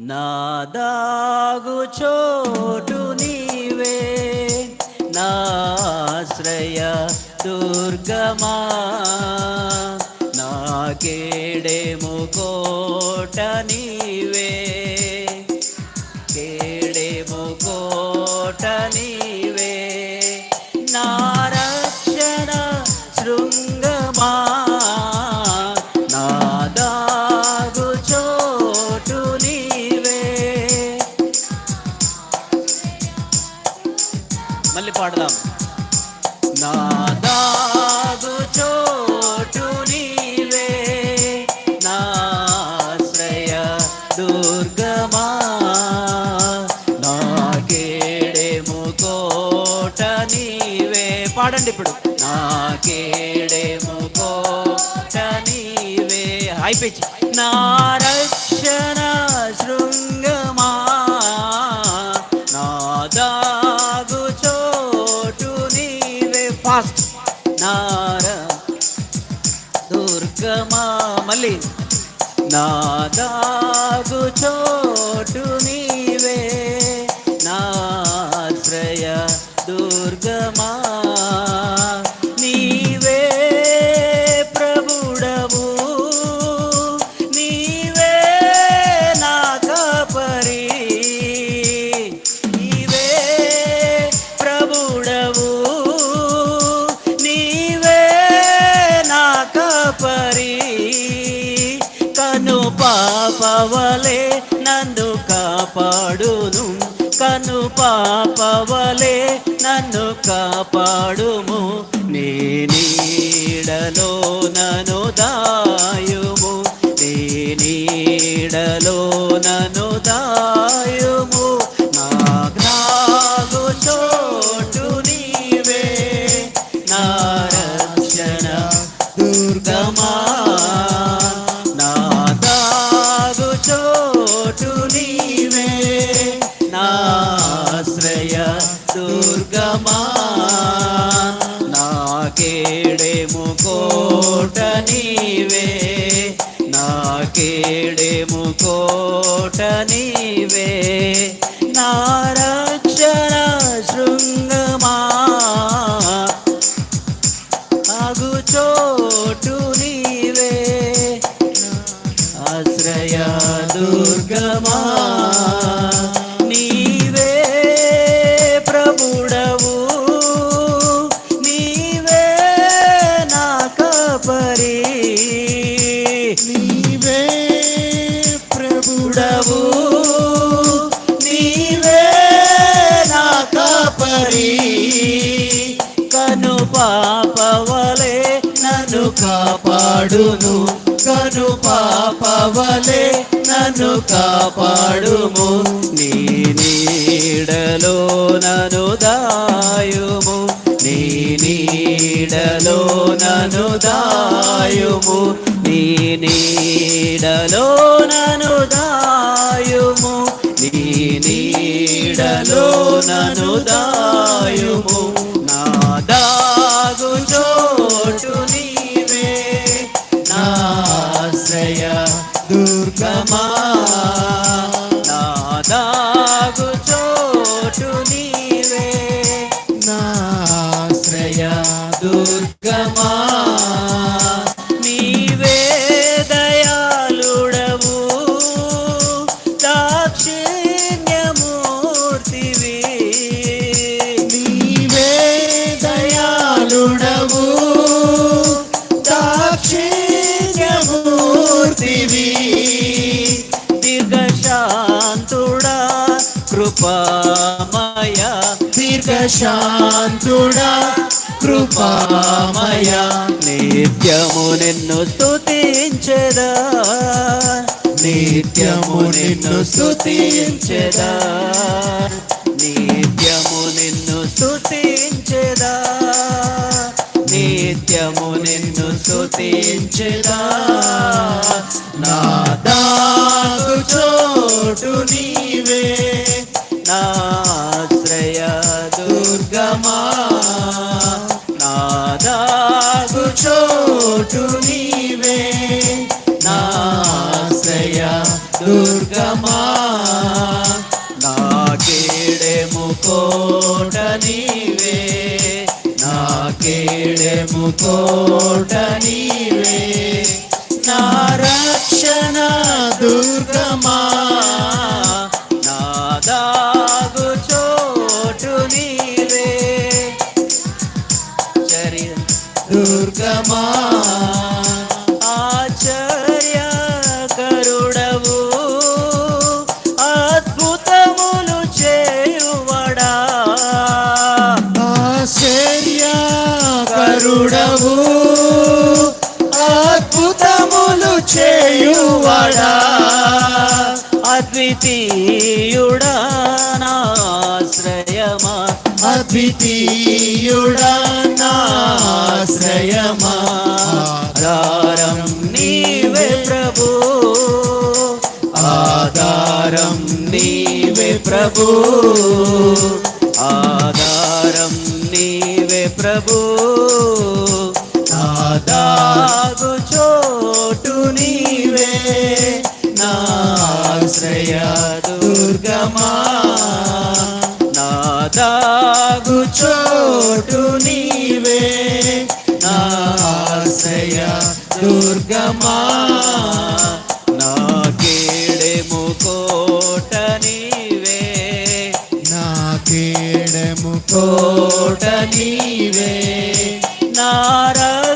నాదాగు చోటు నీవే నాశ్రయ దుర్గమా. నాకేడేము కోట నీవే నాదాగు చోటు నీవే. నాశ్రయ దుర్గమా. నాకేడేము కోట నీవే. పాడండి ఇప్పుడు. నాకేడేము కోట నీవే. High pitch. నాదాగు చోటు పాపవలే నన్ను కాపాడును. కను పాపవలే నన్ను కాపాడుము. నీ నీడలో నన్ను దాయుము. నీ నీడలో నన్ను దాయుము. నా చోటు నీవే. నా నాకేడేము కోట నీవే నాకేడేము కోట నీవే. నీవే నా కాపరి. కను పాపవలే నన్ను కాపాడును కను పాపవలే నన్ను కాపాడుము. నీ నీడలో నను దాయుము. నీ నీడలో నను దాయుము. నీ కృపామయ దీర్ఘశాంతుడా కృపామయ. నిత్యము నిన్ను స్తుతించెదా. నిత్యము నిన్ను స్తుతించెదా. నిత్యము నిన్ను స్తుతించెదా. నిత్యము నిన్ను స్తుతించెదా. నా దాగు చోటు నీవే. నాశ్రయ చోటు నీవే. నాశ్రయ దుర్గమా. నా కేడెము కోట నీవే. నా కేడెము కోట నీవే. నా రక్షణ దుర్గమా. దుర్గమా? ఆశ్చర్య కరుడవు అద్భుతములు చేయువడా? ఆశ్చర్య కరుడవు అద్భుతములు చేయువడా? అద్వితీయుడా నాశ్రయమా అద్వితీయుడా నాశ్రయమా ఆధారం నీవే ప్రభు ఆధారం నీవే ప్రభు ఆధారం నీవే ప్రభు నాదాగు చోటు నీవే నాశ్రయ దుర్గమా దాగు చోటు నీవే. నాశ్రయ దుర్గమా. నా కేడెము కోట నీవే. నా కేడము కోట నీవే. నారా